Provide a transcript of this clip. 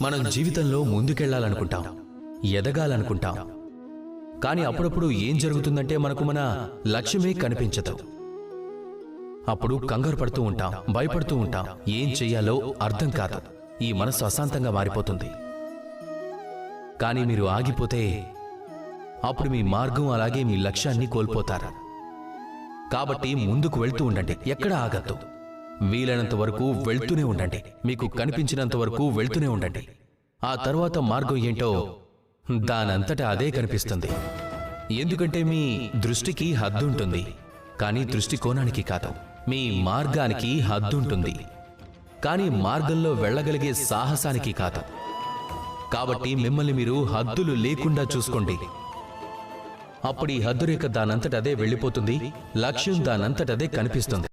మనం జీవితంలో ముందుకెళ్ళాలనుకుంటాం ఎదగాలనుకుంటాం. కానీ అప్పుడప్పుడు ఏం జరుగుతుందంటే మనకు మన లక్ష్యమే కనిపించదు. అప్పుడు కంగారు పడుతూ ఉంటాం భయపడుతూ ఉంటాం. ఏం చెయ్యాలో అర్థం కాదు. ఈ మనసు అశాంతంగా మారిపోతుంది. కానీ మీరు ఆగిపోతే అప్పుడు మీ మార్గం అలాగే మీ లక్ష్యాన్ని కోల్పోతారు. కాబట్టి ముందుకు వెళ్తూ ఉండండి. ఎక్కడ ఆగద్దు. వీలైనంత వరకు వెళ్తూనే ఉండండి. మీకు కనిపించినంత వరకు వెళ్తూనే ఉండండి. ఆ తర్వాత మార్గం ఏంటో దానంతటా అదే కనిపిస్తుంది. ఎందుకంటే మీ దృష్టికి హద్దుంటుంది కానీ దృష్టికోణానికి కాదు. మీ మార్గానికి హద్దుంటుంది కానీ మార్గంలో వెళ్ళగలిగే సాహసానికి కాదు. కాబట్టి మిమ్మల్ని మీరు హద్దులు లేకుండా చూసుకోండి. అప్పుడు ఈ హద్దురేఖ దానంతట అదే వెళ్ళిపోతుంది. లక్ష్యం దానంతట అదే కనిపిస్తుంది.